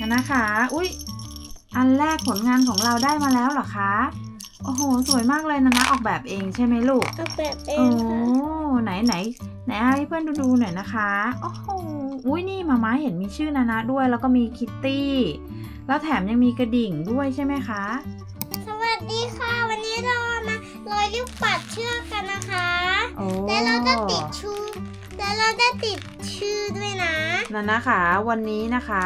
นะนะคะ อุ๊ยอันแรกผลงานของเราได้มาแล้วเหรอคะ โอ้โห สวยมากเลยนะนะ ออกแบบเองใช่ไหมลูก ออกแบบเอโอ้งค่ะไหนไหนไหนให้เพื่อนดูดูหน่อยนะคะ โอ้โห อุ้ยนี่มาม่าเห็นมีชื่อนานะด้วย แล้วก็มีคิตตี้ แล้วแถมยังมีกระดิ่งด้วยใช่ไหมคะ สวัสดีค่ะ วันนี้เรามาลอยลูกปัดเชือกกันนะคะ โอ้แล้วเราจะติดชูแล้วเราจะติดชื่อด้วยนะ นานะคะ วันนี้นะคะ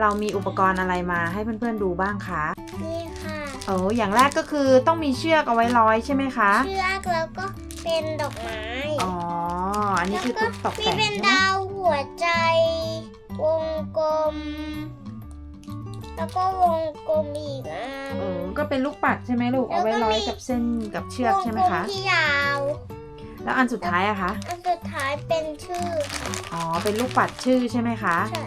เรามีอุปกรณ์อะไรมาให้เพื่อนๆดูบ้างคะนี่ค่ะโอ้อย่างแรกก็คือต้องมีเชือกเอาไว้ร้อยใช่ไหมคะ เชือกแล้วก็เป็นดอกไม้ อ๋อ อันนี้คือแล้วตก็กมีแต่งเป็นใช่ไหมดาวหัวใจ วงกลม แล้วก็วงกลมอีกอันเออก็เป็นลูกปัดใช่ไหมลูก เอาไว้แล้วก็ร้อยมีกับเส้นกับเชือกใช่ไหมวงกลคะที่ยาว แล้วอันสุดท้ายอะคะ อันสุดท้ายเป็นชื่อค่ะอ๋อ เป็นลูกปัดชื่อใช่ไหมคะ ใช่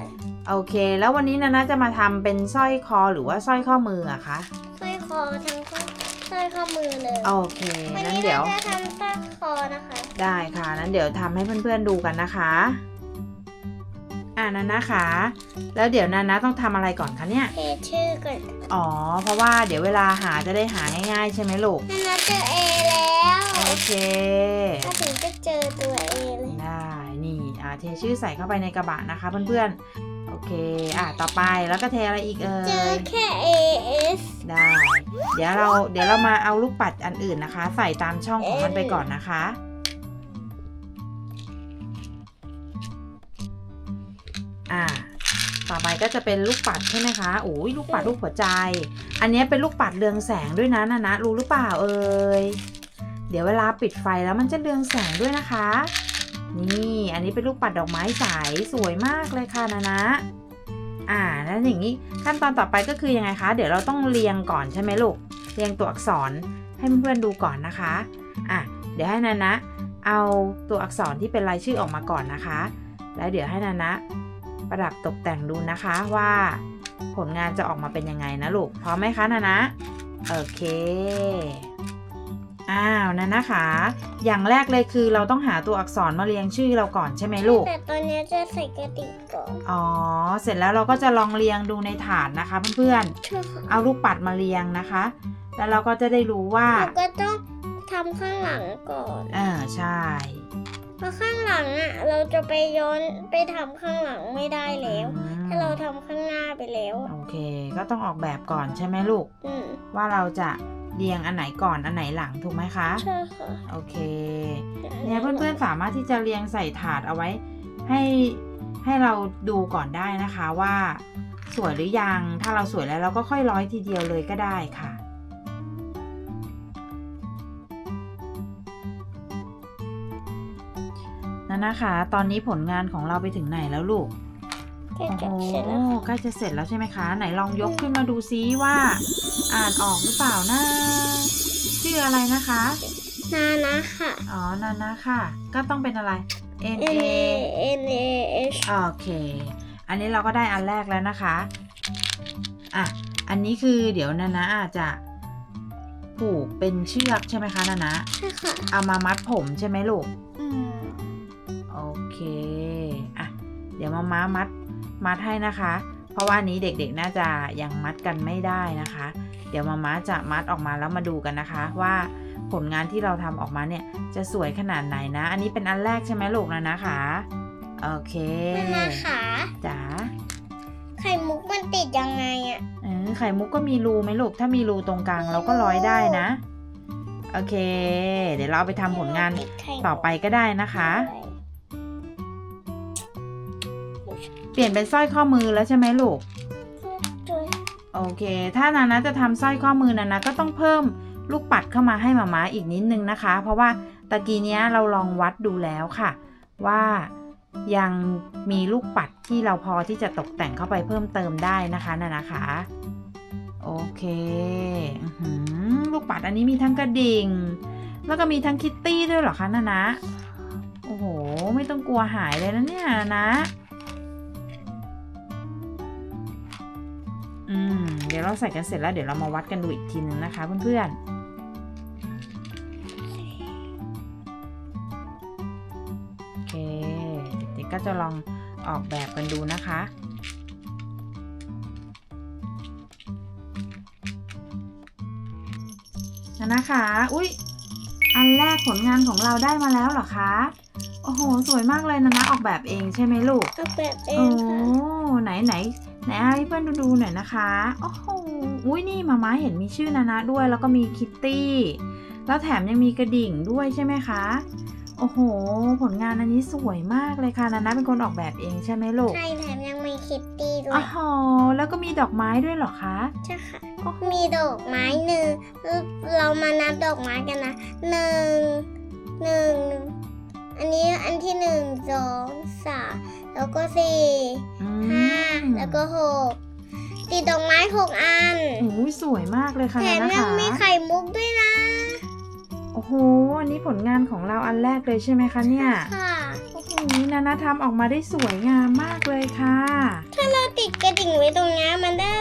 โอเค แล้ววันนี้นานาจะมาทำเป็นสร้อยคอหรือว่าสร้อยข้อมืออะคะสร้อยคอทั้งข้อสร้อยข้อมือเลยโอเควันนั้นนี้เดี๋ยวเราจะทำสร้อยคอนะคะ ได้ค่ะนั้นเดี๋ยวทำให้เพื่อนๆดูกันนะคะอ่านานะคะแล้วเดี๋ยวนานาต้องทำอะไรก่อนคะเนี่ยเทชื่อก่อนอ๋อ เพราะว่าเดี๋ยวเวลาหาจะได้หาง่ายๆใช่ไหมลูกนั่นนะเจอเอแล้วโอเคถ้าถึงจะเจอตัวเอเลยได้นี่อ่าเทชื่อใส่เข้าไปในกระบะนะคะเพื่อนๆโอ เค อ่าต่อไปแล้วก็เทอะไรอีกเอ่เจอยแค่ A S ได้ เดี๋ยวเราเดี๋ยวเรามาเอาลูกปัดอันอื่นนะคะ ใส่ตามช่องของมันไปก่อนนะคะ อ่า ต่อไปก็จะเป็นลูกปัดใช่ไหมคะโอ้ยลูกปัดลูกหัวใจ อันนี้เป็นลูกปัดเรืองแสงด้วยนะนะนะรู้หรือเปล่าเอ่ยเดี๋ยวเวลาปิดไฟแล้วมันจะเรืองแสงด้วยนะคะ นี่ อันนี้เป็นลูกปัดดอกไม้ใสสวยมากเลยค่ะนะนะอ่าแล้วอย่างนี้ขั้นตอนต่อไปก็คือยังไงคะ เดี๋ยวเราต้องเรียงก่อนใช่ไหมลูก เรียงตัวอักษรให้เพื่อนๆดูก่อนนะคะอะเดี๋ยวให้นานะ เอาตัวอักษรที่เป็นรายชื่อออกมาก่อนนะคะ แล้วเดี๋ยวให้นานะประดับตกแต่งดูนะคะว่าผลงานจะออกมาเป็นยังไงนะลูก พร้อมไหมคะนานะ โอเค อ้าวนานะคะ อย่างแรกเลยคือเราต้องหาตัวอักษรมาเรียงชื่อเราก่อนใช่ไหมลูก แต่ตอนนี้จะใส่กระดิ่งก่อน อ๋อ เสร็จแล้วเราก็จะลองเรียงดูในถาดนะคะเพื่อนๆ เอาลูกปัดมาเรียงนะคะ แล้วเราก็จะได้รู้ว่าหนูก็ต้องทำข้างหลังก่อน เออใช่เพราะข้างหลังอะเราจะไปย้อนไปทำข้างหลังไม่ได้แล้วอืมถ้าเราทำข้างหน้าไปแล้วอะโอเค ก็ต้องออกแบบก่อนใช่ไหมลูกอืมว่าเราจะ เรียงอันไหนก่อนอันไหนหลังถูกไหมคะ ใช่ค่ะโอเค เนี่ยเพื่อนๆสามารถที่จะเรียงใส่ถาดเอาไว้ ให้ให้เราดูก่อนได้นะคะว่าสวยหรือยัง ถ้าเราสวยแล้วเราก็ค่อยร้อยทีเดียวเลยก็ได้ค่ะนั่นนะคะ ตอนนี้ผลงานของเราไปถึงไหนแล้วลูก แค่โอ้จับโหเสร็จแล้วค่ะใกล้จะเสร็จแล้วใช่ไหมคะ ไหนลองยกขึ้นมาดูซิว่า อ่านออกหรือเปล่านะชื่ออะไรนะคะ นานะค่ะ อ๋อนานะค่ะ ก็ต้องเป็นอะไร N N A A N A H โอเค อันนี้เราก็ได้อันแรกแล้วนะคะ อะ อันนี้คือเดี๋ยวนานะอาจจะผูกเป็นเชือกใช่ไหมคะนานะใช่ค่ะ เอามามัดผมใช่ไหมลูก อืม โอเค อะ เดี๋ยวมาม้ามัด มัดให้นะคะ เพราะว่าอันนี้เด็กๆน่าจะยังมัดกันไม่ได้นะคะ เดี๋ยวมาม้าจะมัดออกมาแล้วมาดูกันนะคะ ว่าผลงานที่เราทำออกมาเนี่ยจะสวยขนาดไหนนะ อันนี้เป็นอันแรกใช่ไหมลูกนะนะคะโอเคนานะค่ะจ๋าไข่มุกมันติดยังไงอะเออไข่มุกก็มีรูไหมลูกถ้ามีรูตรงกลางเราก็ร้อยได้นะ โอเค เดี๋ยวเราเอาไปทำผลงานติดไข่มุกต่อไปก็ได้นะคะ เปลี่ยนเป็นสร้อยข้อมือแล้วใช่ไหมลูก โอเค ถ้านานะจะทำสร้อยข้อมือนานะก็ต้องเพิ่มลูกปัดเข้ามาให้มาม้าอีกนิดนึงนะคะ เพราะว่าตะกี้เนี้ยเราลองวัดดูแล้วค่ะ ว่ายังมีลูกปัดที่เราพอที่จะตกแต่งเข้าไปเพิ่มเติมได้นะคะนานะคะโอเคอลูกปัดอันนี้มีทั้งกระดิ่ง แล้วก็มีทั้งคิตตี้ด้วยเหรอคะนานะโอ้โห ไม่ต้องกลัวหายเลยนะเนี่ยนานะ อืมเดี๋ยวเราใส่กันเสร็จแล้วเดี๋ยวเรามาวัดกันดูอีกทีนึงนะคะเพื่อนๆ โอเค เด็กๆก็จะลองออกแบบกันดูนะคะนะคะ อุ้ยอันแรกผลงานของเราได้มาแล้วเหรอคะ โอ้โห สวยมากเลยนะนะ ออกแบบเองใช่ไหมลูก ออกแบบเองค่ะ โอ้ ไหนไหน ไหนให้เพื่อนดูดูหน่อยนะคะ โอ้โหอุ้ยนี่มาม่าเห็นมีชื่อนานะด้วย แล้วก็มีคิตตี้ แล้วแถมยังมีกระดิ่งด้วยใช่ไหมคะ โอ้โห ผลงานอันนี้สวยมากเลยค่ะ นานะเป็นคนออกแบบเองใช่ไหมลูก ใช่แถมยังมีคิตตี้ด้วอ๋ยอแล้วก็มีดอกไม้ด้วยเหรอคะ ใช่ค่ะโอ้โหมีดอกไม้หนึ่ง เรามานับดอกไม้กันนะหนึ่งหนึ่ง อันนี้อันที่หนึ่งสองสามแล้วก็สี่อืห้าม แล้วก็หกติดดอกไม้หกอันโอ้ยสวยมากเลยค่ะแถมนานะยังคะมีไข่มุกด้วยนะ โอ้โหอันนี้ผลงานของเราอันแรกเลยใช่ไหมคะเนี่ย ค่ะโอ้โหนานะทำออกมาได้สวยงามมากเลยค่ะ ถ้าเราติดกระดิ่งไว้ตรงนี้มันน่าจะดู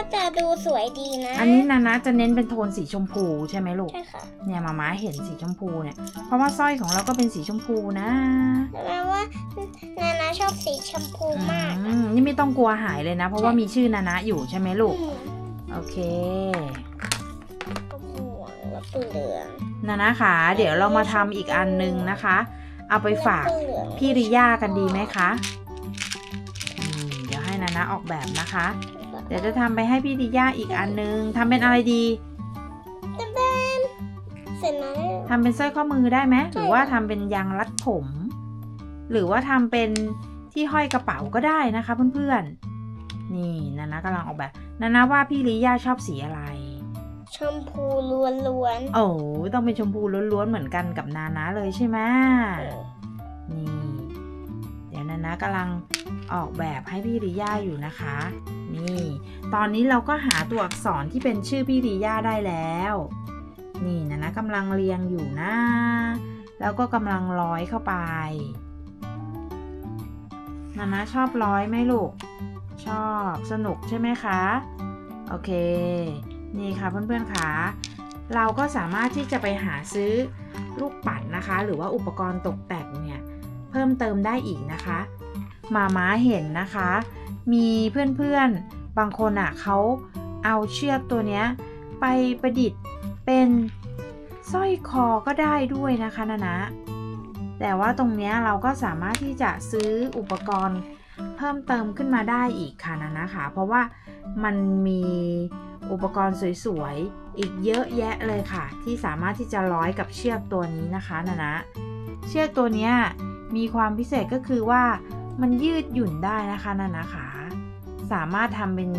สวยดีนะอันนี้นานะจะเน้นเป็นโทนสีชมพูใช่ไหมลูก ใช่ค่ะเนี่ยมาม้าเห็นสีชมพูเนี่ย เพราะว่าสร้อยของเราก็เป็นสีชมพูนะแปลว่านานาชอบสีชมพูมากอืมนี่ไม่ต้องกลัวหายเลยนะ เพราะว่ามีชื่อนานะอยู่ใช่ไหมลูกอืมโอเคก็ม่วงแล้วก็เหลืองนานะคะเดี๋ยวเรามาทำอีกอันหนึงนะคะ เอาไปฝากแล้วเหลืองพี่ริยากันดีไหมคะอืมเดี๋ยวให้นานะออกแบบนะคะเดี๋ยวจะทำไปให้พี่ริยาอีกอันหนึงทำเป็นอะไรดีจะเป็นเสร็จแล้วทำเป็นสร้อยข้อมือได้ไหมหรือว่าทำเป็นยางรัดผม หรือว่าทำเป็นที่ห้อยกระเป๋าก็ได้นะคะเพื่อนๆ นี่นานะกำลังออกแบบนานะว่าพี่ลิยาชอบสีอะไร ชมพูล้วนโอ้ต้องเป็นชมพูล้วนๆเหมือนกันกับนานะเลยใช่ไหมๆนี่ เดี๋ยวนานะกำลัง ออกแบบให้พี่ลิยาอยู่นะคะ นี่ ตอนนี้เราก็หาตัวอักษรที่เป็นชื่อพี่ลิยาได้แล้ว นี่นานะกำลังเรียงอยู่นะ แล้วก็กำลังร้อยเข้าไปนานะชอบร้อยไหมลูก ชอบสนุกใช่ไหมคะ โอเค นี่ค่ะเพื่อนๆค่ะเราก็สามารถที่จะไปหาซื้อลูกปัดนะคะ หรือว่าอุปกรณ์ตกแต่งเนี่ย เพิ่มเติมได้อีกนะคะ มาม้าเห็นนะคะ มีเพื่อนๆ บางคนอะเขาเอาเชือกตัวเนี้ยไปประดิษฐ์เป็นสร้อยคอก็ได้ด้วยนะคะนะนะแต่ว่าตรงเนี้ยเราก็สามารถที่จะซื้ออุปกรณ์เพิ่มเติมขึ้นมาได้อีกค่ะนะนะคะ เพราะว่ามันมีอุปกรณ์สวยๆ อีกเยอะแยะเลยค่ะ ที่สามารถที่จะร้อยกับเชือกตัวนี้นะคะนะนะ เชือกตัวเนี้ยมีความพิเศษก็คือว่า มันยืดหยุ่นได้นะคะนะนะคะ สามารถทำเป็น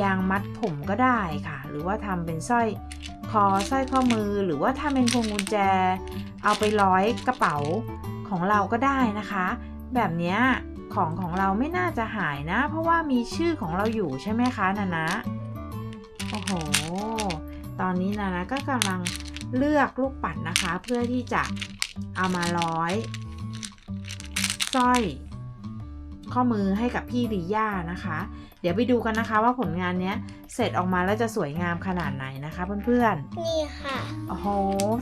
ยางมัดผมก็ได้ค่ะ หรือว่าทำเป็นสร้อยคอสร้อยข้อมือ หรือว่าทำเป็นพวงกุญแจ เอาไปร้อยกระเป๋าของเราก็ได้นะคะ แบบนี้ของของเราไม่น่าจะหายนะ เพราะว่ามีชื่อของเราอยู่ใช่ไหมคะนานะโอ้โห ตอนนี้นานะก็กำลังเลือกลูกปัดนะคะ เพื่อที่จะเอามาร้อยสร้อย ข้อมือให้กับพี่ริย่านะคะ เดี๋ยวไปดูกันนะคะว่าผลงานเนี้ยเสร็จออกมาแล้วจะสวยงามขนาดไหนนะคะเพื่อนนี่ค่ะๆ โอ้โห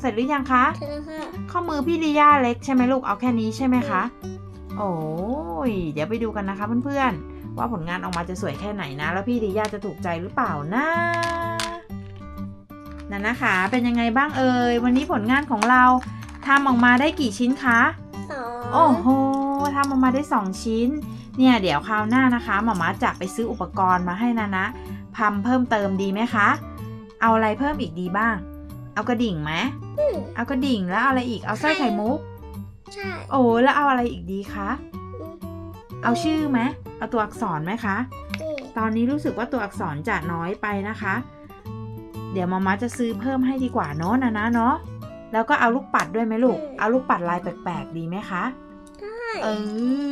เสร็จหรือยังคะ เสร็จแล้วค่ะข้อมือพี่ลิย่าเล็กใช่ไหมลูก เอาแค่นี้ใช่ไหมคะ โอ้ย เดี๋ยวไปดูกันนะคะเพื่อนๆ ว่าผลงานออกมาจะสวยแค่ไหนนะ แล้วพี่ลิย่าจะถูกใจหรือเปล่านะนั่นนะคะ เป็นยังไงบ้างเอ่ย วันนี้ผลงานของเราทำออกมาได้กี่ชิ้นคะ สองโอ้โหทำออกมาได้ 2 ชิ้น เนี่ยเดี๋ยวคราวหน้านะคะหมามาจะไปซื้ออุปกรณ์มาให้นะนะทำเพิ่มเติมดีไหมคะ เอาอะไรเพิ่มอีกดีบ้าง เอากระดิ่งไหมอืมเอากระดิ่งแล้วเอาอะไรอีกเอาสร้อยไข่มุกใช่โอ้แล้วเอาอะไรอีกดีคะอืมเอาชื่อไหมเอาตัวอักษรไหมคะอืมตอนนี้รู้สึกว่าตัวอักษรจะน้อยไปนะคะ เดี๋ยวมามาจะซื้อเพิ่มให้ดีกว่าเนาะนะนะเนาะแล้วก็เอาลูกปัดด้วยไหมลูก เอาลูกปัดลายแปลกๆดีไหมคะได้ เอ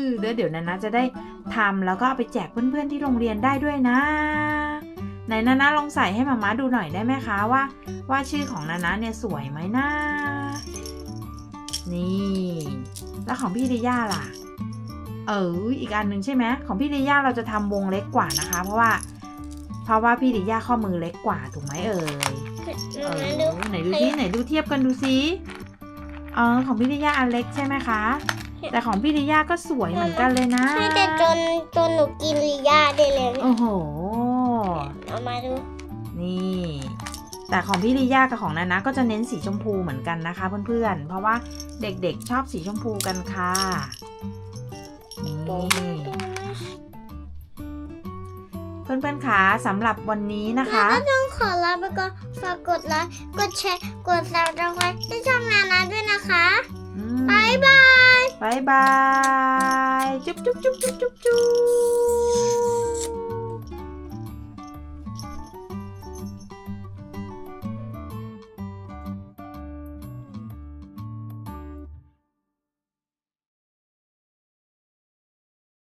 อเดี๋ยวเดี๋ยวนานะจะได้ทำแล้วก็เอาไปแจกเพื่อนๆที่โรงเรียนได้ด้วยนะไหนนานะลองใส่ให้มามาดูหน่อยได้ไหมคะว่า ว่าชื่อของนานะเนี่ยสวยไหมนะนี่ แล้วของพี่ลิย่าล่ะ เอออีกอันหนึ่งใช่ไหมของพี่ลิย่าเราจะทำวงเล็กกว่านะคะ เพราะว่า เพราะว่าพี่ลิย่าข้อมือเล็กกว่าถูกไหมเอ่ยเอมาอดูไหนดูซิไหนดูเทียบกันดูซิเออของพี่ลิย่าอันเล็กใช่ไหมคะ แต่ของพี่ลิย่าก็สวยเหมือนกันเลยนะใช่แต่จนจนหนูกินลีย่าได้เลยเนี่ยโอ้โห เอามาดู นี่ แต่ของพี่ลิยากับของนานะก็จะเน้นสีชมพูเหมือนกันนะคะ เพื่อนๆ เพราะว่าเด็กๆชอบสีชมพูกันค่ะ นี่เพื่อนๆคะสำหรับวันนี้นะคะแล้วก็ต้องขอลาไปก่อนฝากกดไลค์กดแชร์กดซับสไครต์ให้ช่องนานาด้วยนะคะอืมบ๊ายบายบาย